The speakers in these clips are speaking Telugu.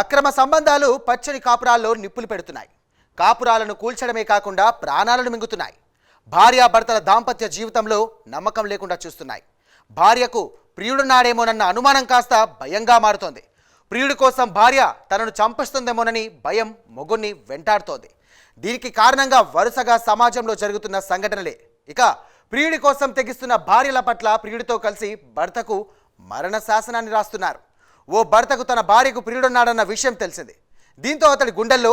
అక్రమ సంబంధాలు పచ్చని కాపురాల్లో నిప్పులు పెడుతున్నాయి. కాపురాలను కూల్చడమే కాకుండా ప్రాణాలను మింగుతున్నాయి. భార్యాభర్తల దాంపత్య జీవితంలో నమ్మకం లేకుండా చూస్తున్నాయి. భార్యకు ప్రియుడున్నాడేమోనన్న అనుమానం కాస్త భయంగా మారుతోంది. ప్రియుడి కోసం భార్య తనను చంపేస్తుందేమోనని భయం మొగుణ్ణి వెంటాడుతోంది. దీనికి కారణంగా వరుసగా సమాజంలో జరుగుతున్న సంఘటనలే. ఇక ప్రియుడి కోసం తెగిస్తున్న భార్యల పట్ల ప్రియుడితో కలిసి భర్తకు మరణ శాసనాన్ని రాస్తున్నారు. ఓ భర్తకు తన భార్యకు ప్రియుడున్నాడన్న విషయం తెలిసింది. దీంతో అతడి గుండెల్లో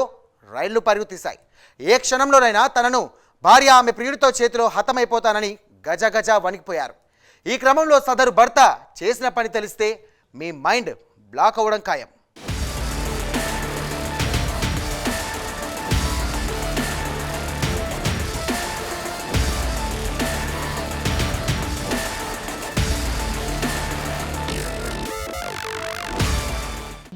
రైళ్ళు పరుగు తీశాయి ఏ క్షణంలోనైనా తనను భార్య ఆమె ప్రియుడితో చేతిలో హతమైపోతానని గజ గజ వణికిపోయారు. ఈ క్రమంలో సదరు భర్త చేసిన పని తెలిస్తే మీ మైండ్ బ్లాక్ అవ్వడం ఖాయం.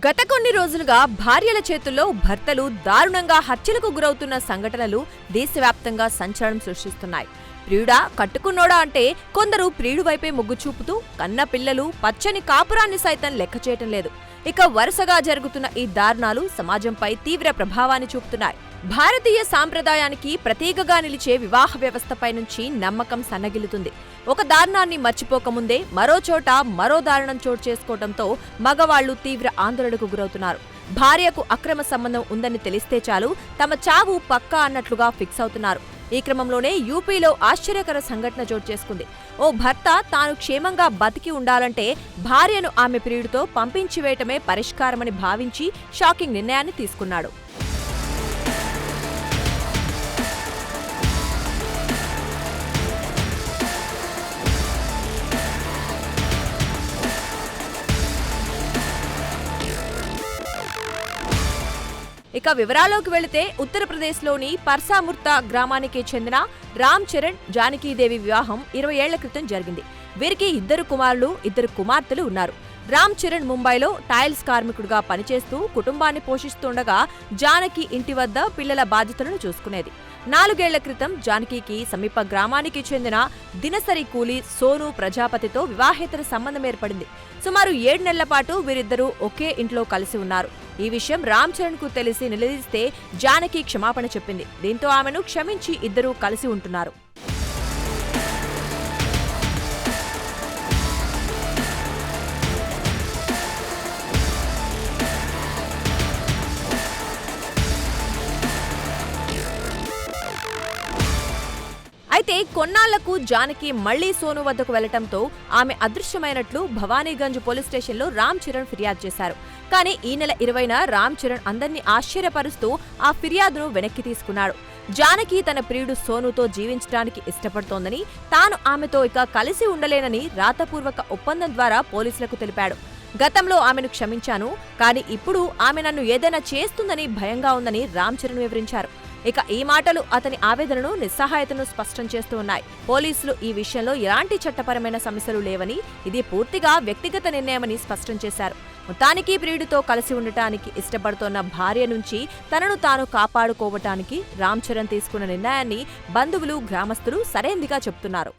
గత కొన్ని రోజులుగా భార్యల చేతుల్లో భర్తలు దారుణంగా హత్యలకు గురవుతున్న సంఘటనలు దేశవ్యాప్తంగా సంచలనం సృష్టిస్తున్నాయి. ప్రియుడా కట్టుకున్నోడా అంటే కొందరు ప్రియుడు వైపే మొగ్గు చూపుతూ కన్న పిల్లలు పచ్చని కాపురాన్ని సైతం లెక్క చేయటం లేదు. ఇక వరుసగా జరుగుతున్న ఈ దారుణాలు సమాజంపై తీవ్ర ప్రభావాన్ని చూపుతున్నాయి. భారతీయ సాంప్రదాయానికి ప్రతీకగా నిలిచే వివాహ వ్యవస్థపై నుంచి నమ్మకం సన్నగిల్లుతుంది. ఒక దారుణాన్ని మర్చిపోకముందే మరో చోట మరో దారుణం చోటు చేసుకోవడంతో మగవాళ్ళు తీవ్ర ఆందోళనకు గురవుతున్నారు. భార్యకు అక్రమ సంబంధం ఉందని తెలిస్తే చాలు తమ చావు పక్కా అన్నట్లుగా ఫిక్స్ అవుతున్నారు. ఈ క్రమంలోనే యూపీలో ఆశ్చర్యకర సంఘటన చోటు చేసుకుంది. ఓ భర్త తాను క్షేమంగా బతికి ఉండాలంటే భార్యను ఆమె ప్రియుడితో పంపించి వేయటమే పరిష్కారమని భావించి షాకింగ్ నిర్ణయాన్ని తీసుకున్నాడు. ఇక వివరాల్లోకి వెళితే ఉత్తరప్రదేశ్లోని పర్సాముర్తా గ్రామానికి చెందిన రామ్ చరణ్ జానకీదేవి వివాహం ఇరవై ఏళ్ళ క్రితం జరిగింది. వీరికి ఇద్దరు కుమారులు ఇద్దరు కుమార్తెలు ఉన్నారు. రామ్ చరణ్ ముంబైలో టైల్స్ కార్మికుడిగా పనిచేస్తూ కుటుంబాన్ని పోషిస్తుండగా జానకి ఇంటి వద్ద పిల్లల బాధ్యతలను చూసుకునేది. నాలుగేళ్ళ క్రితం జానకికి సమీప గ్రామానికి చెందిన దినసరి కూలీ సోను ప్రజాపతితో వివాహేతర సంబంధం ఏర్పడింది. సుమారు ఏడు నెలల పాటు వీరిద్దరూ ఒకే ఇంట్లో కలిసి ఉన్నారు. ఈ విషయం రామ్ చరణ్కు తెలిసి నిలదీస్తే జానకి క్షమాపణ చెప్పింది. దీంతో ఆమెను క్షమించి ఇద్దరూ కలిసి ఉంటున్నారు. అయితే కొన్నాళ్ళకు జానకి మళ్ళీ సోను వద్దకు వెళ్ళటంతో ఆమె అదృశ్యమైనట్లు భవానీగంజ్ పోలీస్ స్టేషన్లో రామ్ చరణ్ ఫిర్యాదు చేశారు. కానీ ఈ నెల ఇరవైన రామ్ చరణ్ అందరినీ ఆశ్చర్యపరుస్తూ ఆ ఫిర్యాదును వెనక్కి తీసుకున్నాడు. జానకి తన ప్రియుడు సోనుతో జీవించడానికి ఇష్టపడుతోందని తాను ఆమెతో ఇక కలిసి ఉండలేనని రాతపూర్వక ఒప్పందం ద్వారా పోలీసులకు తెలిపాడు. గతంలో ఆమెను క్షమించాను కానీ ఇప్పుడు ఆమె నన్ను ఏదైనా చేస్తుందని భయంగా ఉందని రామ్ చరణ్ వివరించారు. ఇక ఈ మాటలు అతని ఆవేదనను నిస్సహాయతను స్పష్టం చేస్తూ ఉన్నాయి. పోలీసులు ఈ విషయంలో ఎలాంటి చట్టపరమైన సమస్యలు లేవని ఇది పూర్తిగా వ్యక్తిగత నిర్ణయమని స్పష్టం చేశారు. మొత్తానికి ప్రియుడితో కలిసి ఉండటానికి ఇష్టపడుతోన్న భార్య నుంచి తనను తాను కాపాడుకోవటానికి రామ్ చరణ్ తీసుకున్న నిర్ణయాన్ని బంధువులు గ్రామస్తులు సరైందిగా చెప్తున్నారు.